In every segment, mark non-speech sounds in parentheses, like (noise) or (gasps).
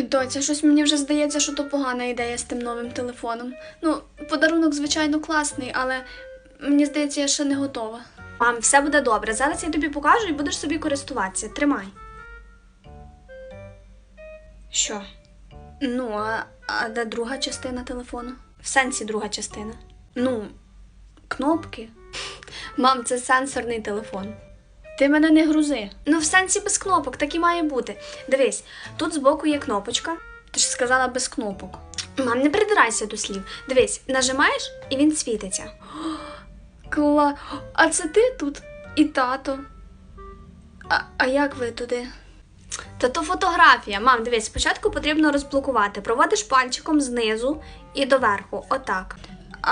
Ой, доця, щось мені вже здається, що то погана ідея з тим новим телефоном. Ну, подарунок, звичайно, класний, але мені здається, я ще не готова. Мам, все буде добре. Зараз я тобі покажу і будеш собі користуватися. Тримай. Що? Ну, а, а де друга частина телефону? В сенсі друга частина. Ну, кнопки. Мам, це сенсорний телефон. Ти мене не грузи. Ну, в сенсі без кнопок, так і має бути. Дивись, тут збоку є кнопочка. Ти ж сказала без кнопок. Мам, не придирайся до слів. Дивись, нажимаєш і він світиться. (gasps) Кла. А це ти тут? І тато. А, а як ви туди? Та то фотографія. Мам, дивись, спочатку потрібно розблокувати. Проводиш пальчиком знизу і доверху. Отак.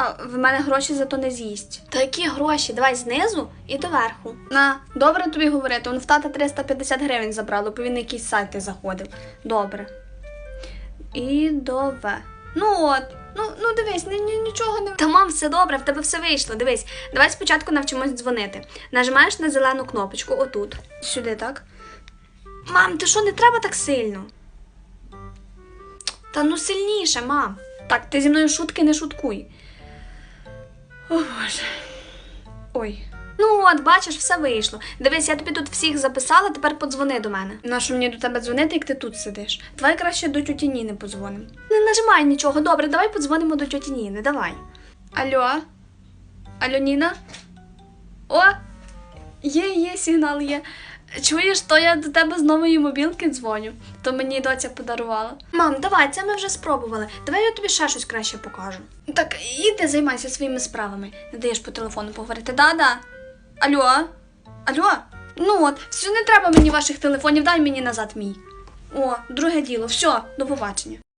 А в мене гроші за то не з'їсть. Та які гроші? Давай знизу і доверху. На, добре тобі говорити, он в тата 350 гривень забрало, бо він на якісь сайти заходив. Добре. І до В. Ну от, ну, ну дивись, ні, ні, нічого не. Та мам, все добре, в тебе все вийшло. Дивись, давай спочатку навчимось дзвонити. Нажимаєш на зелену кнопочку отут. Сюди, так? Мам, ти що не треба так сильно? Та ну сильніше, мам. Так, ти зі мною шутки не шуткуй. О Боже. Ой, Ну от, бачиш, все вийшло. Дивись, я тобі тут всіх записала, тепер подзвони до мене. нащо мені до тебе дзвонити, як ти тут сидиш? Давай краще до тьоті Ніни подзвонимо. Не нажимай нічого, добре, давай подзвонимо до тьоті Ніни, давай. Алло? Алло, Ніна? О! Є, є, сигнал є. Чуєш, то я до тебе з нової мобілки дзвоню, то мені доця подарувала. Мам, давай, це ми вже спробували. Давай я тобі ще щось краще покажу. Так, іди займайся своїми справами. Не даєш по телефону поговорити. Да-да. Алло? Алло? Ну от, все не треба мені ваших телефонів, дай мені назад мій. О, друге діло, все, до побачення.